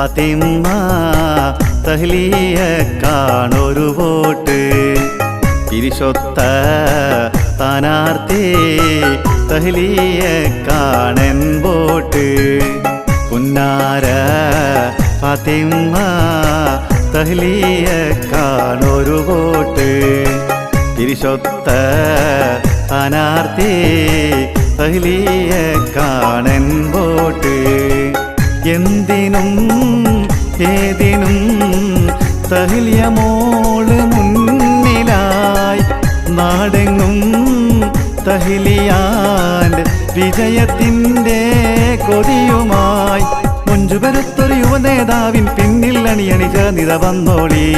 ഫാത്തിമ തഹ്ലിയ കാണൊരു വോട്ട്. തിരിശൊത്ത സ്ഥാനാർത്ഥി തഹ്ലിയ കാണൻ വോട്ട്. പുന്നാര പതിമ്മ തഹ്ലിയ കാണൊരു വോട്ട്. തിരിശൊത്ത സ്ഥാനാർത്ഥി തഹ്ലിയ കാണൻ വോട്ട്. എന്തിനും ഏതിനും തഹിലിയമോൾ മുന്നിലായി. നാടെങ്ങും തഹ്ലിയാന്റെ വിജയത്തിന്റെ കൊതിയുമായി. മുഞ്ചുപരുത്തൊരു യുവനേതാവിൻ പിന്നിൽ അണിയണിച്ച നിത വന്നോളി.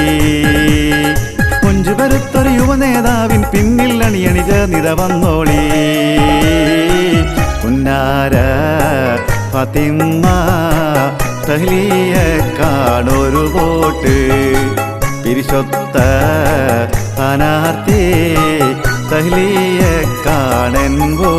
മുഞ്ചുപരുത്തൊരു യുവനേതാവിൻ പിന്നിൽ അണിയണിച്ച നിത വന്നോളി. ഉന്നാര ഫാത്തിമ തഹ്ലിയ കാണൊരു വോട്ട്. പിരിശൊത്ത സ്ഥാനാർത്ഥി തഹ്ലിയ കാണൻ വോട്ട്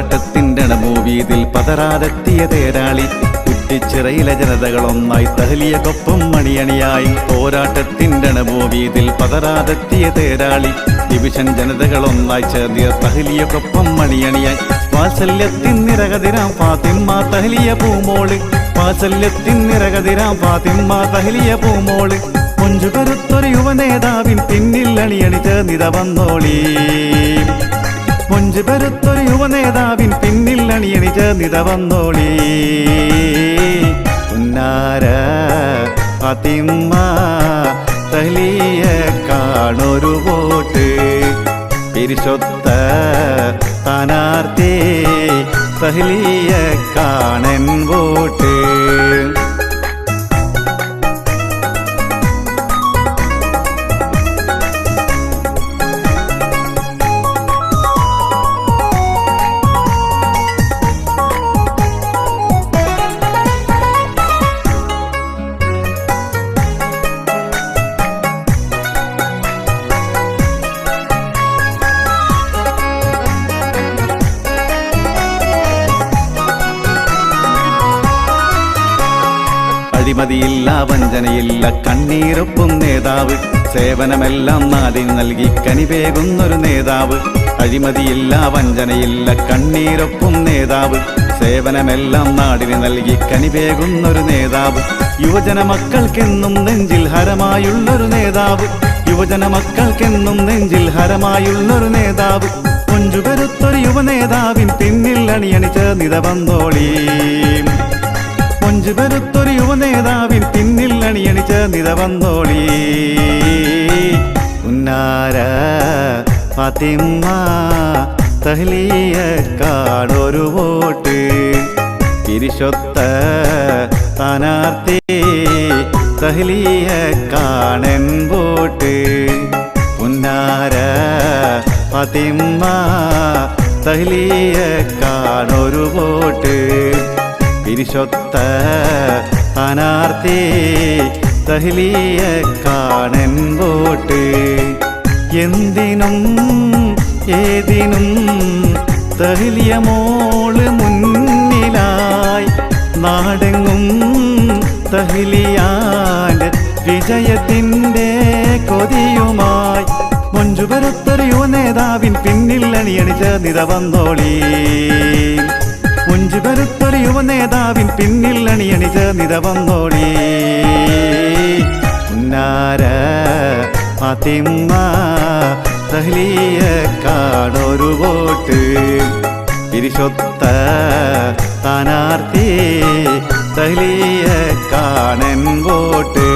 പോരാട്ടത്തിന്റെ അണമൂവീതിൽ പതറാതെത്തിയ തേരാളി കുറ്റിച്ചിറയിലെ ജനതകളൊന്നായി തഹലിയക്കൊപ്പം മണിയണിയായി പോരാട്ടത്തിന്റെ അണമൂവീതിൽ പതറാതെത്തിയ തേരാളി ഡിവിഷൻ ജനതകളൊന്നായി ചേർന്നിയ തഹലിയക്കൊപ്പം മണിയണിയായി വാത്സല്യത്തിൻ നിരകതിരാം ഫാത്തിമ്മ തഹലിയ പൂമോൾ വാത്സല്യത്തിൻ നിരകതിരാം ഫാത്തിമ്മ തഹലിയ പൂമോൾ കൊഞ്ചുകരുത്തൊരു യുവനേതാവിൻ പിന്നിൽ അണിയണിച്ച് ചേർന്നിത വന്നോളീ അണിയണിച്ച് നിത വന്നോളി ഉന്നാര ഫാത്തിമ്മ തലിയ കാണൊരു വോട്ട്. പിരിശൊത്ത സ്ഥാനാർത്ഥി സഹലിയ കാണൻ വോട്ട്. അഴിമതിയില്ല വഞ്ചനയില്ല കണ്ണീരൊപ്പും നേതാവ്. സേവനമെല്ലാം നാടിന് നൽകി കനിവേകുന്നൊരു നേതാവ്. അഴിമതിയില്ല വഞ്ചനയില്ല കണ്ണീരൊപ്പും നേതാവ്. സേവനമെല്ലാം നാടിന് നൽകി കനിവേകുന്നൊരു നേതാവ്. യുവജന മക്കൾക്കെന്നും നെഞ്ചിൽ ഹരമായുള്ളൊരു നേതാവ്. യുവജന മക്കൾക്കെന്നും നെഞ്ചിൽ ഹരമായുള്ളൊരു നേതാവ്. കൊഞ്ചുകരുത്തൊരു യുവനേതാവിൻ പിന്നിൽ അണിയണിച്ച് നിത വന്നോളീ കൊഞ്ചു പെരുത്തൊരു യുവനേതാവിൻ പിന്നിൽ അണിയണിച്ച നിത വന്നോളി. ഉന്നാര ഫാത്തിമ്മ തഹ്ലിയക്കാടൊരു വോട്ട്. തിരിശൊത്ത സ്ഥാനാർത്ഥി തഹ്ലിയക്കാണൻ വോട്ട്. ഉന്നാര ഫാത്തിമ്മ തഹ്ലിയ കാണൊരു വോട്ട്. പിരിശൊത്ത സ്ഥാനാർത്ഥി തഹ്ലിയ കാണൻ വോട്ട് എന്തിനും ഏതിനും തഹ്ലിയ മോൾ മുന്നിലായി നാടെങ്ങും തഹ്ലിയാന്റെ വിജയത്തിന്റെ കൊതിയുമായി. മുഞ്ചുപരുത്തൊരു യുവ നേതാവിൻ പിന്നിൽ അണിയണിച്ച് നിത വന്നോളീ. മുഞ്ചുപരുത്തൊരു യുവനേതാവിൻ പിന്നിൽ അണിയണിച്ച് ചേർന്നിത വന്നോളി ഉന്നാര ഫാത്തിമ്മ കാടൊരു വോട്ട്. പിരിശൊത്ത സ്ഥാനാർത്ഥി കാണൻ വോട്ട്.